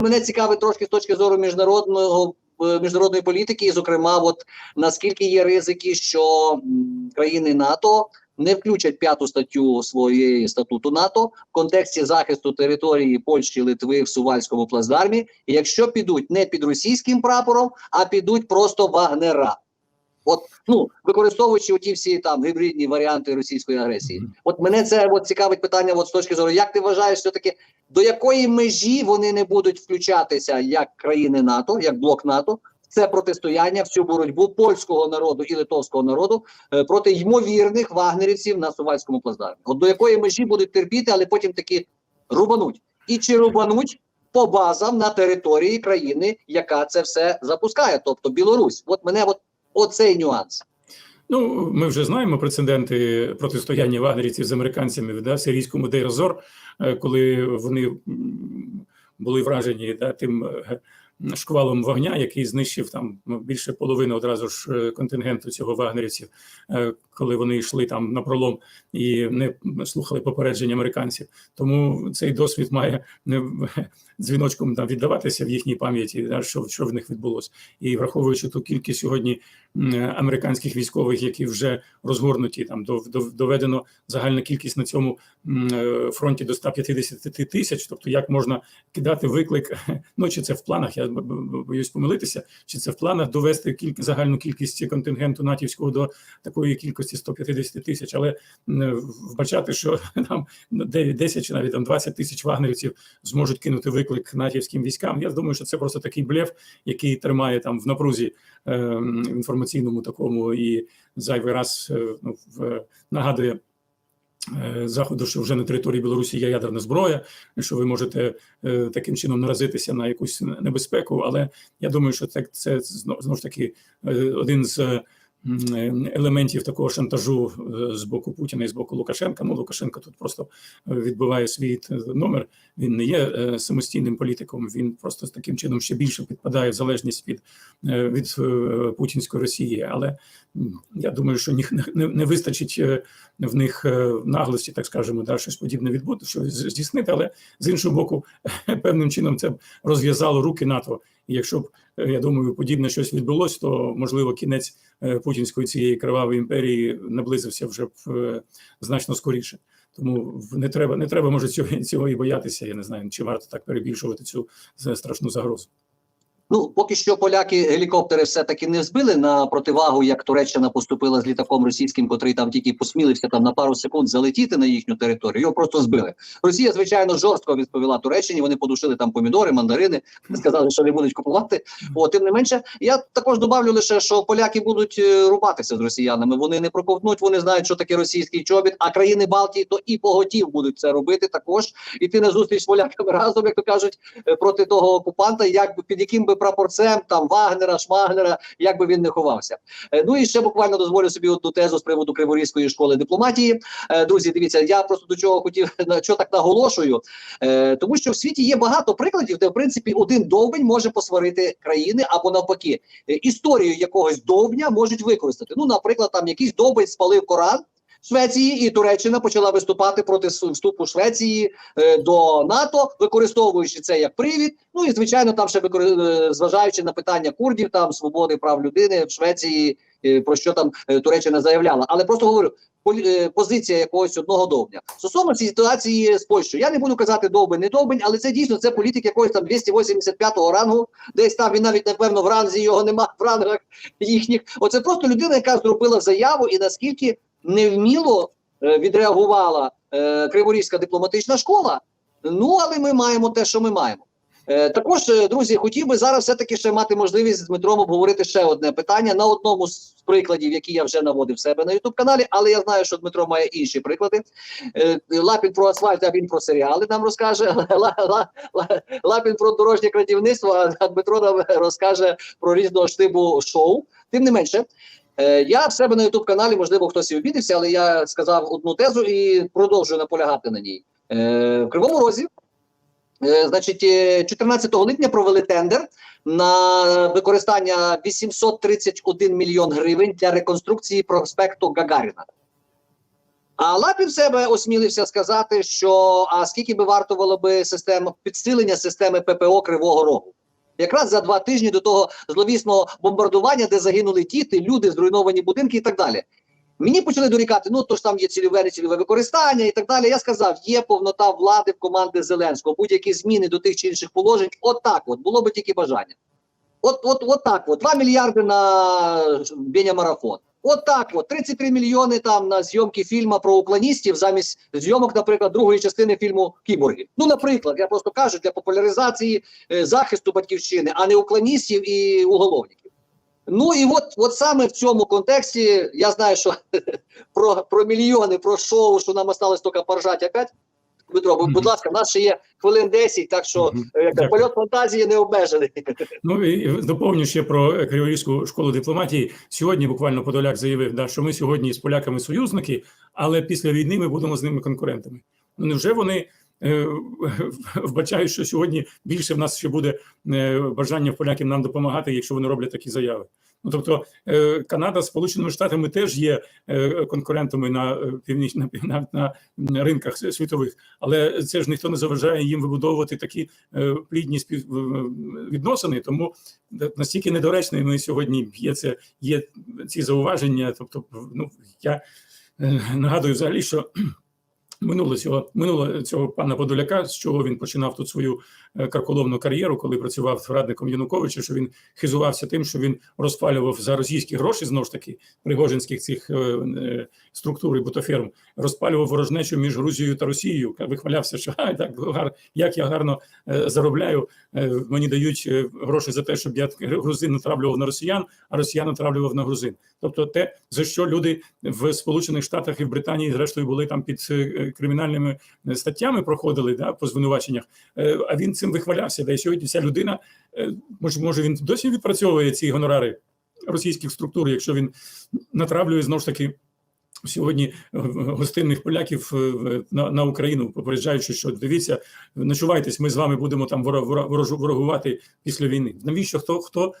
Мене цікавить трошки з точки зору міжнародного е, міжнародної політики, і зокрема, от наскільки є ризики, що країни НАТО не включать п'яту статтю своєї статуту НАТО в контексті захисту території Польщі, Литви в Сувальському плацдармі, якщо підуть не під російським прапором, а підуть просто вагнера. От ну використовуючи оті всі там гібридні варіанти російської агресії, от мене це от цікавить питання. От з точки зору, як ти вважаєш, все таки до якої межі вони не будуть включатися як країни НАТО, як блок НАТО, в це протистояння, в цю боротьбу польського народу і литовського народу е, проти ймовірних вагнерівців на сувальському плацдармі. От до якої межі будуть терпіти, але потім таки рубануть. І чи рубануть по базам на території країни, яка це все запускає, тобто Білорусь. От мене от оцей нюанс. Ну, ми вже знаємо прецеденти протистояння вагнерівців з американцями да, в сирійському Дейрозор, коли вони були вражені да, тим е, шквалом вогня, який знищив там ну, більше половини одразу ж е, контингенту цього вагнерівців, е, коли вони йшли там на пролом і не слухали попередження американців. Тому цей досвід має дзвіночком там віддаватися в їхній пам'яті, да, що, що в них відбулося. І враховуючи ту кількість сьогодні американських військових, які вже розгорнуті, там дов- доведено загальна кількість на цьому е, фронті до 150 тисяч. Тобто, як можна кидати виклик? Ну чи це в планах? Я боюсь помилитися, чи це в планах довести кіль- загальну кількість контингенту натівського до такої кількості 150 тисяч, але вбачати, що там 9, 10 чи навіть там 20 тисяч вагнерівців зможуть кинути виклик натівським військам. Я думаю, що це просто такий блеф, який тримає там в напрузі е, інформаційному такому і зайвий раз е, ну, в, нагадує. е, Заходу, що вже на території Білорусі є ядерна зброя, що ви можете е, таким чином наразитися на якусь небезпеку. Але я думаю, що це, це зно- знову ж таки е, один з е, е, елементів такого шантажу е, з боку Путіна і з боку Лукашенка. Ну, Лукашенко тут просто е, відбиває свій е, номер. Він не є самостійним політиком. Він просто з таким чином ще більше підпадає в залежність від, від путінської Росії. Але я думаю, що ні, не, не вистачить в них наглості, так скажемо, да, щось подібне відбути, що здійснити. Але з іншого боку, певним чином це розв'язало руки НАТО. І якщо б е, я думаю, подібне щось відбулося, то можливо кінець е, путінської цієї кривавої імперії наблизився вже б е, значно скоріше. Тому не треба, не треба може цього, цього і боятися. Я не знаю, чи варто так перебільшувати цю страшну загрозу. Ну поки що поляки гелікоптери все таки не збили на противагу, як Туреччина поступила з літаком російським, котрий там тільки посмілився там на пару секунд залетіти на їхню територію. Його просто збили. Росія, звичайно, жорстко відповіла Туреччині. Вони подушили там помідори, мандарини, сказали, що не будуть купувати. О, тим не менше, я також добавлю лише, що поляки будуть е, рубатися з росіянами. Вони не проковтнуть, вони знають, що таке російський чобіт. А країни Балтії то і поготів будуть це робити також. Іти на зустріч з поляками разом, як то кажуть, е, проти того окупанта, як під яким би прапорцем там Вагнера, Шмагнера, як би він не ховався. Е, Ну і ще буквально дозволю собі одну тезу з приводу Криворізької школи дипломатії. Е, Друзі, дивіться, я просто до чого хотів на що так наголошую, Е, тому що в світі є багато прикладів, де в принципі один довбень може посварити країни або навпаки історію якогось довбня можуть використати. Ну, наприклад, там якийсь довбень спалив Коран. Швеції і Туреччина почала виступати проти вступу Швеції е, до НАТО, використовуючи це як привід. Ну і звичайно, там ще викори- е, зважаючи на питання курдів, там свободи прав людини в Швеції, е, про що там е, Туреччина заявляла. Але просто говорю, е, позиція якогось одного довбня. Стосовно цієї ситуації з Польщею, я не буду казати довбень, не довбень, але це дійсно це політик якогось там 285-го рангу. Десь там він навіть напевно в ранзі його нема в рангах їхніх. Оце просто людина, яка зробила заяву, і наскільки невміло е, відреагувала е, Криворізька дипломатична школа. Ну але ми маємо те, що ми маємо. Е, також, друзі, хотів би зараз все-таки ще мати можливість з Дмитром обговорити ще одне питання на одному з прикладів, які я вже наводив в себе на Ютуб каналі, але я знаю, що Дмитро має інші приклади. Лапін про асфальт, а він про серіали нам розкаже. Ла- ла- ла- Лапін про дорожнє крадівництво, а Дмитро нам розкаже про різного штибу шоу. Тим не менше, е, я в себе на Ютуб каналі, можливо, хтось і обідався, але я сказав одну тезу і продовжую наполягати на ній. Е, В Кривому Розі Е, Значить, е, 14 липня провели тендер на використання 831 мільйон гривень для реконструкції проспекту Гагаріна. А Лапін себе осмілився сказати, що а скільки би вартувало би система підсилення системи ППО Кривого Рогу. Якраз за два тижні до того зловісного бомбардування, де загинули діти, люди, зруйновані будинки і так далі. Мені почали дорікати, ну то ж там є цільове нецільове використання і так далі. Я сказав, є повнота влади в команди Зеленського, будь-які зміни до тих чи інших положень. Отак, от було би тільки бажання. От, от, от так, от 2 мільярди на Беня марафон. От так, от 33 мільйони там на зйомки фільму про уклоністів замість зйомок, наприклад, другої частини фільму Кіборги. Ну, наприклад, я просто кажу для популяризації е, захисту батьківщини, а не уклоністів і уголовників. Ну і от, от саме в цьому контексті я знаю, що про, про мільйони, про шоу, що нам осталось тільки поржати опять. Дмитро, будь, будь ласка, в нас ще є хвилин 10, так що е, як польот фантазії не обмежений. Ну і доповню ще про Криворізьку школу дипломатії. Сьогодні буквально Подоляк заявив, да, що ми сьогодні з поляками союзники, але після війни ми будемо з ними конкурентами. Ну невже вони е, вбачають, що сьогодні більше в нас ще буде е, бажання поляків нам допомагати, якщо вони роблять такі заяви? Ну тобто е, Канада з Сполученими Штатами теж є е, конкурентами на е, північ на, на, ринках світових, але це ж ніхто не заважає їм вибудовувати такі плідні спів е, відносини. Тому настільки недоречними сьогодні є це є ці зауваження. Тобто, ну я нагадую взагалі, що минуле цього минуле цього пана Подоляка, з чого він починав тут свою е, карколомну кар'єру, коли працював радником Януковича, що він хизувався тим, що він розпалював за російські гроші знову ж таки пригожинських цих е, е, структур і бутаферм, розпалював ворожнечу між Грузією та Росією. Вихвалявся, що а, так гар, як я гарно е, заробляю. Е, мені дають е, гроші за те, щоб я грузин натравлював на росіян, а росіян натравлював на грузин. Тобто, те за що люди в Сполучених Штатах і в Британії, зрештою, були там під кримінальними е, статтями, проходили да по звинуваченнях. Е, А він цим вихвалявся. Да і сьогодні ця людина е, може, може він досі відпрацьовує ці гонорари російських структур, якщо він натравлює знову ж таки. Сьогодні е, гостинних поляків е, на, на Україну, попереджаючи, що дивіться, ночувайтесь, ми з вами будемо там воро- воро- ворогувати після війни. Навіщо хто хто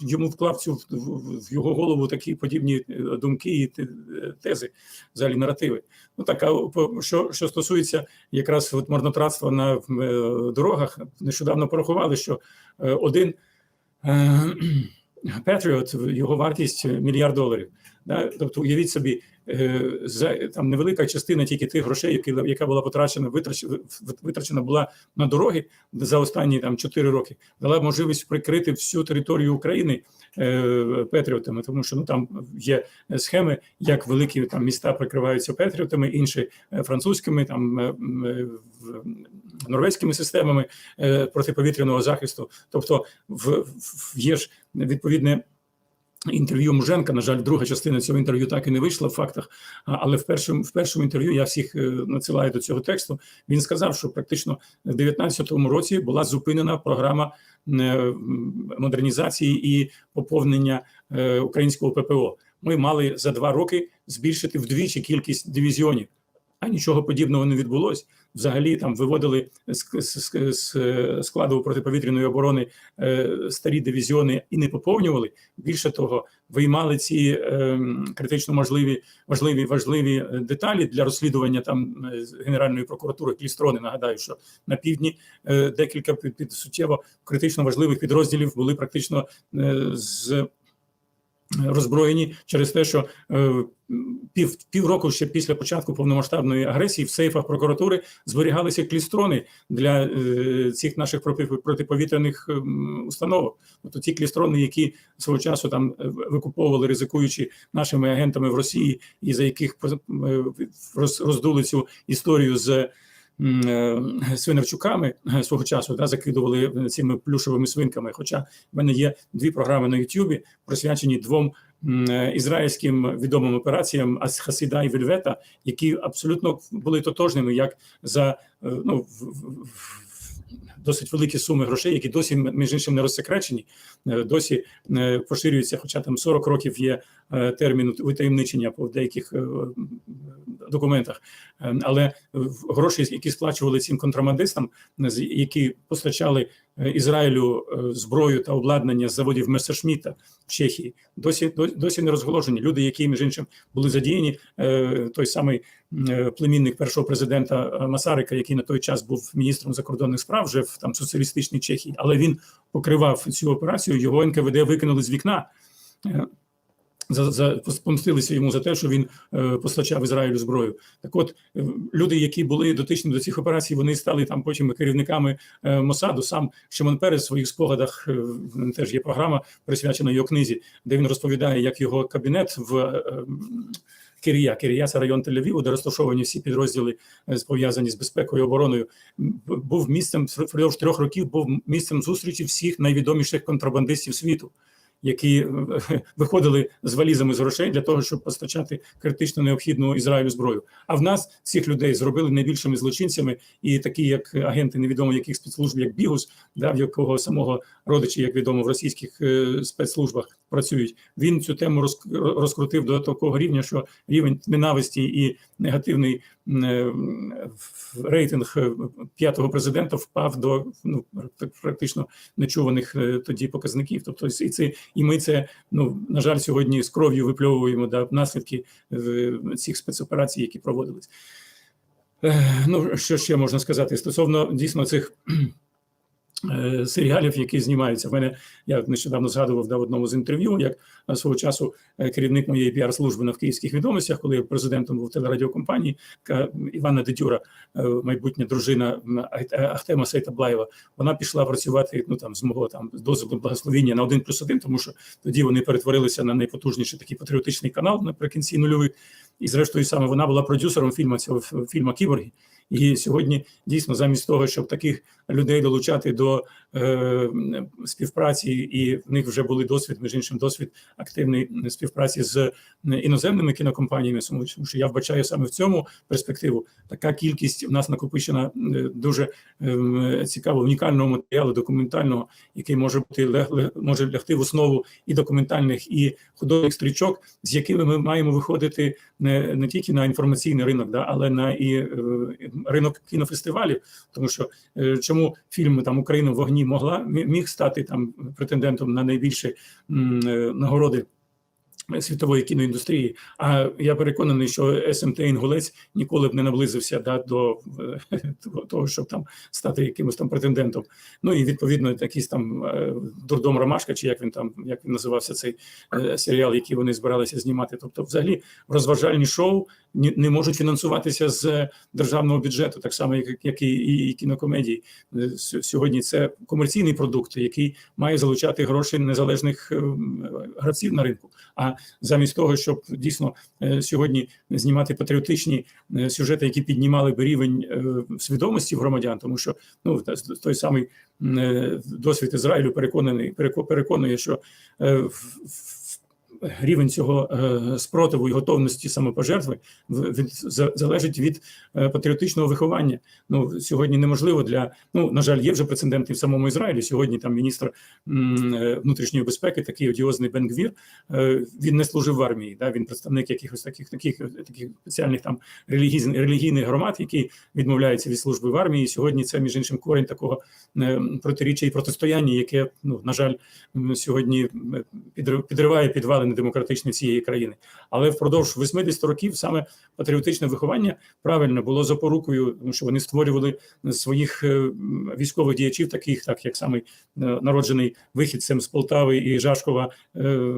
йому вклав цю в, його голову такі подібні е, думки і е, тези, взагалі наративи? Ну так, а що, що стосується якраз от марнотратства на е, дорогах, нещодавно порахували, що е, один е, Patriot, його вартість мільярд доларів. Да? Тобто, уявіть собі, е, за там невелика частина тільки тих грошей, які яка була потрачена, витрачена, витрачена була на дороги за останні там 4 роки, дала можливість прикрити всю територію України е, патріотами, тому що ну там є схеми, як великі там міста прикриваються патріотами, інші е, французькими, там е, е, норвезькими системами е, протиповітряного захисту. Тобто, в, в є ж відповідне. Інтерв'ю Муженка, на жаль, друга частина цього інтерв'ю так і не вийшла в фактах. Але в першому в першому інтерв'ю я всіх е, надсилаю до цього тексту. Він сказав, що практично в 2019 році була зупинена програма е, модернізації і поповнення е, українського ППО. Ми мали за два роки збільшити вдвічі кількість дивізіонів. А нічого подібного не відбулося. Взагалі там виводили з, складу протиповітряної оборони е, старі дивізіони і не поповнювали. Більше того, виймали ці е, критично можливі важливі важливі е, деталі для розслідування там Генеральної прокуратури клістрони. Нагадаю, що на півдні декілька під, під суттєво критично важливих підрозділів були практично з роззброєні через те, що е, пів півроку ще після початку повномасштабної агресії в сейфах прокуратури зберігалися клістрони для е, цих наших проти- протиповітряних ем, установок. Тобто ті клістрони, які свого часу там е, викуповували, ризикуючи нашими агентами в Росії, і за яких роз- роздули цю історію з. Е, Свинарчуками е, свого часу да, закидували цими плюшовими свинками. Хоча в мене є дві програми на Ютубі, присвячені двом е, ізраїльським відомим операціям Асхасіда і Вельвета, які абсолютно були тотожними, як за ну в- досить великі суми грошей, які досі між іншим не розсекречені, е, досі е, поширюються. Хоча там 40 років є е, термін витаємничення по деяких документах. Але гроші, які сплачували цим контрабандистам, які постачали Ізраїлю е, зброю та обладнання з заводів Месершміта в Чехії, досі досі- не розголошені. Люди, які між іншим були задіяні, е, той самий е, племінник першого президента Масарика, який на той час був міністром закордонних справ, вже в там соціалістичній Чехії, але він покривав цю операцію. Його НКВД викинули з вікна. Е, За, за помстилися йому за те, що він е, постачав Ізраїлю зброю. Так, от е, люди, які були дотичні до цих операцій, вони стали там потім керівниками е, Мосаду. Сам Шимон Перес в своїх спогадах е, теж є програма присвячена його книзі, де він розповідає, як його кабінет в е, м, Кирія. Кирія це район Тель-Авіву, де розташовані всі підрозділи е, пов'язані з безпекою і обороною. Був місцем впродовж трьох років. Був місцем зустрічі всіх найвідоміших контрабандистів світу. Які е, виходили з валізами з грошей для того, щоб постачати критично необхідну Ізраїлю зброю. А в нас цих людей зробили найбільшими злочинцями, і такі, як агенти невідомо яких спецслужб, як Бігус, да, в якого самого родичі, як відомо, в російських е, спецслужбах працюють. Він цю тему роз- розкрутив до такого рівня, що рівень ненависті і негативний рейтинг е, п'ятого президента впав до ну практично нечуваних е, тоді показників. Тобто, і це і ми це ну на жаль сьогодні з кров'ю випльовуємо да, наслідки е, цих спецоперацій, які проводились. Е, Ну що ще можна сказати стосовно дійсно цих. Е, Серіалів, які знімаються в мене, я нещодавно згадував да, в одному з інтерв'ю, як е, свого часу е, керівник моєї піар-служби на київських відомостях, коли я президентом був телерадіокомпанії, Івана Дедюра, майбутня дружина Ахтема Сейтаблаєва, вона пішла працювати ну там з мого там дозволу благословіння на один плюс один, тому що тоді вони перетворилися на найпотужніший такий патріотичний канал наприкінці нульових. І зрештою саме вона була продюсером фільму цього фільму Кіборги. І сьогодні дійсно замість того, щоб таких людей долучати до е, співпраці, і в них вже були досвід, між іншим, досвід активної співпраці з іноземними кінокомпаніями. Тому що я вбачаю саме в цьому перспективу. Така кількість в нас накопичена е, дуже е, цікавого унікального матеріалу, документального, який може бути лег- може лягти в основу і документальних, і художніх стрічок, з якими ми маємо виходити не, не тільки на інформаційний ринок, да, але на і е, ринок кінофестивалів. Тому що е, чому фільм там Україна в вогні могла мі- міг стати там претендентом на найбільші е, нагороди. Світової кіноіндустрії, а я переконаний, що СМТ Інгулець ніколи б не наблизився да, до е, того, щоб там стати якимось там претендентом. Ну і відповідно якийсь там е, дурдом Ромашка, чи як він там як він називався цей е, серіал, який вони збиралися знімати. Тобто, взагалі, розважальні шоу не можуть фінансуватися з державного бюджету, так само, як, як і, і, і кінокомедії. Сьогодні це комерційний продукт, який має залучати гроші незалежних е, гравців на ринку. А замість того, щоб дійсно е, сьогодні знімати патріотичні е, сюжети, які піднімали б рівень е, свідомості громадян, тому що ну той самий досвід Ізраїлю переконаний переко- переконує, що в- рівень цього е, спротиву і готовності самопожертви від залежить від е, патріотичного виховання. Ну сьогодні неможливо для ну на жаль, є вже прецеденти в самому Ізраїлі. Сьогодні там міністр е, внутрішньої безпеки, такий одіозний Бенгвір, він не служив в армії. Да, він представник якихось таких таких таких спеціальних там релігійних релігійних громад, які відмовляються від служби в армії. Сьогодні це між іншим корінь такого протиріччя і протистояння, яке ну на жаль сьогодні підрив- підриває підвалини демократичної цієї країни. Але впродовж 80 років саме патріотичне виховання правильно було запорукою, тому що вони створювали своїх е, військових діячів, таких так як самий е, народжений вихідцем з Полтави і Жашкова. е,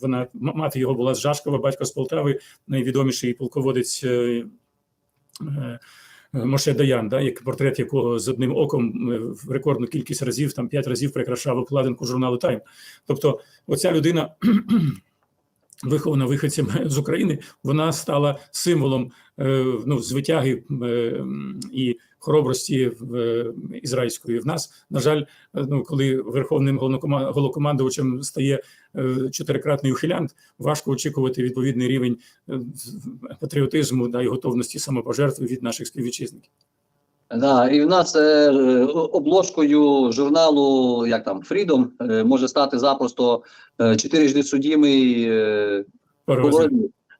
Вона мати його була з Жашкова, батько з Полтави, найвідоміший полководець. Е, е, Моше Даян, да, як портрет якого з одним оком е, в рекордну кількість разів, там п'ять разів прикрашав обкладинку журналу Тайм. Тобто, оця людина, вихована виходцем з України, вона стала символом е, ну, звитяги е, і хоробрості в е, ізраїльської. В нас, на жаль, е, ну коли верховним головнокома- головнокомандувачем стає е, чотирикратний ухилянт, важко очікувати відповідний рівень е, патріотизму да, і готовності самопожертви від наших співвітчизників. Да, і в нас е, е, обложкою журналу, як там Freedom, е, може стати запросто е, чотирижди судімий е.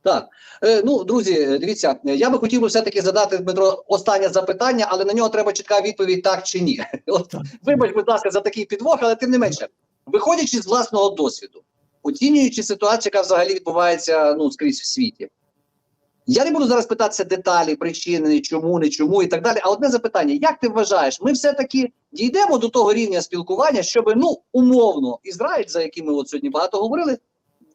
Так, Е, ну друзі, дивіться, я би хотів би все-таки задати Дмитро останнє запитання, але на нього треба чітка відповідь так чи ні. От вибач, будь ласка, за такий підвох, але тим не менше, виходячи з власного досвіду, оцінюючи ситуацію, яка взагалі відбувається ну скрізь в світі. Я не буду зараз питатися деталі, причини, чому, не чому і так далі. А одне запитання: як ти вважаєш, ми все-таки дійдемо до того рівня спілкування, щоб ну умовно Ізраїль, за яким ми от сьогодні багато говорили,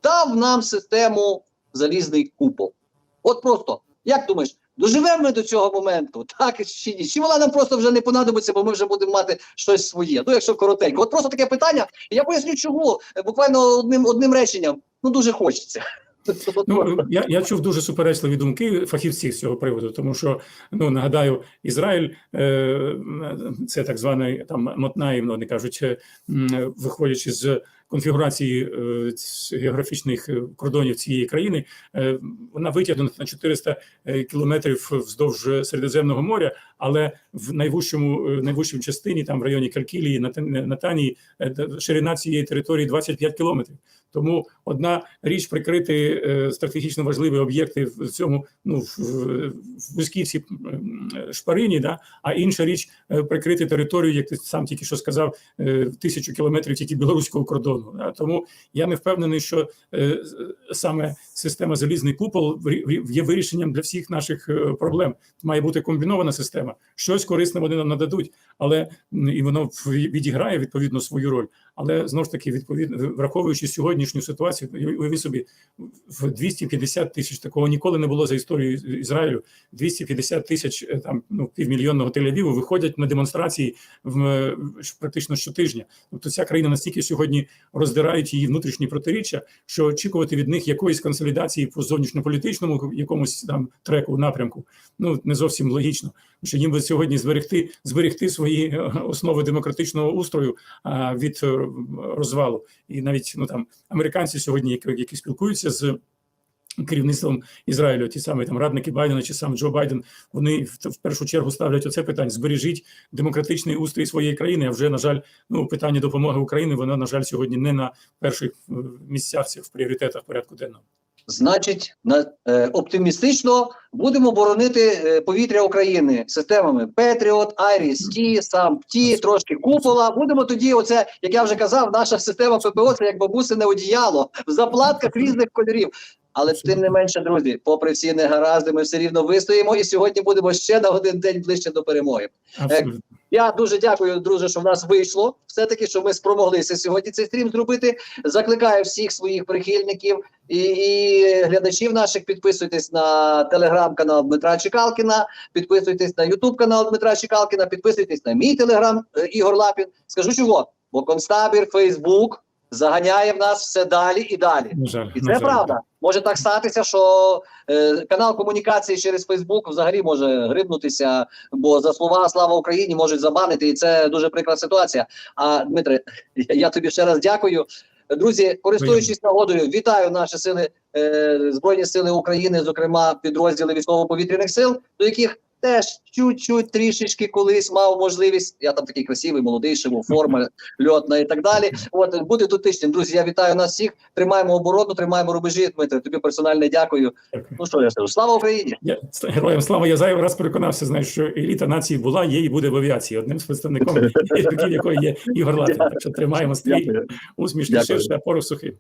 дав нам систему залізний купол. От просто як думаєш, доживемо ми до цього моменту, так чи ні? Чи вона нам просто вже не понадобиться, бо ми вже будемо мати щось своє? Ну, якщо коротенько, от просто таке питання. Я поясню, чому Е, буквально одним одним реченням. Ну дуже хочеться. Ну, я, я чув дуже суперечливі думки фахівців з цього приводу, тому що ну нагадаю, Ізраїль е, це так званий там мотнаїв, ну, вони кажуть, е, виходячи з конфігурації е, географічних е, кордонів цієї країни, е, вона витягнена на 400 е, кілометрів вздовж Середземного моря, але в найвищому найвищій частині, там в районі Калькілії, Натан- Натанії, ширина цієї території 25 кілометрів. Тому одна річ прикрити стратегічно важливі об'єкти в цьому ну в, вузькій цій шпарині, да а інша річ прикрити територію, як ти сам тільки що сказав, тисячу кілометрів тільки білоруського кордону. Да? Тому я не впевнений, що е, саме система залізний купол є вирішенням для всіх наших е, проблем. Має бути комбінована система. Щось корисне вони нам нададуть, але і воно відіграє відповідно свою роль. Але знову ж таки, відповідно, враховуючи сьогоднішню ситуацію, уявіть собі в 250 тисяч такого ніколи не було за історію Ізраїлю. 250 тисяч е, там ну півмільйонного Тель-Авіву виходять на демонстрації в практично щотижня. Тобто ця країна настільки сьогодні роздирають її внутрішні протиріччя, що очікувати від них якоїсь консолідації по зовнішньополітичному якомусь там треку напрямку, ну не зовсім логічно. Що їм би сьогодні зберегти зберегти свої е, основи демократичного устрою а, від е, розвалу, і навіть ну там американці сьогодні, які, які спілкуються з керівництвом Ізраїлю, ті самі там радники Байдена чи сам Джо Байден, вони в, першу чергу ставлять оце питання: збережіть демократичний устрій своєї країни. А вже на жаль, ну питання допомоги Україні, воно на жаль сьогодні не на перших е, місцях в пріоритетах порядку денного. Значить, на е, оптимістично будемо боронити е, повітря України системами Петріот, Айріс, Ті, сам Ті, трошки купола. Будемо тоді, оце як я вже казав, наша система ППО це як бабусине одіяло в заплатках різних кольорів. Але тим не менше, друзі, попри всі негаразди, ми все рівно вистоїмо, і сьогодні будемо ще на один день ближче до перемоги. Абсолютно. Я дуже дякую, друже, що в нас вийшло. Все таки, що ми спромоглися сьогодні цей стрім зробити. Закликаю всіх своїх прихильників і, і глядачів наших. Підписуйтесь на телеграм-канал Дмитра Чекалкіна, підписуйтесь на Ютуб канал Дмитра Чекалкіна, підписуйтесь на мій телеграм е, Ігор Лапін. Скажу чого, бо концтабір, Фейсбук заганяє в нас все далі і далі. Жаль, І це жаль. правда. Може так статися, що е, канал комунікації через Фейсбук взагалі може грибнутися, бо за слова слава Україні можуть забанити, і це дуже прикра ситуація. А Дмитре, я, тобі ще раз дякую. Друзі, користуючись нагодою, вітаю наші сили е, збройні сили України, зокрема підрозділи військово-повітряних сил, до яких теж чуть-чуть трішечки колись мав можливість. Я там такий красивий, молодий, шиво, форма льотна і так далі. От бути тут тиждень. Друзі, я вітаю нас всіх. Тримаємо оборону, тримаємо рубежі. Дмитре, тобі персональне дякую. Дякую. Ну що я скажу? Слава Україні! Я героям слава. Я зайвий раз переконався, знаєш, що еліта нації була, є і буде в авіації. Одним з представником якої є Ігор Лапін. Так що тримаємо стрій, ширше, а порох сухий.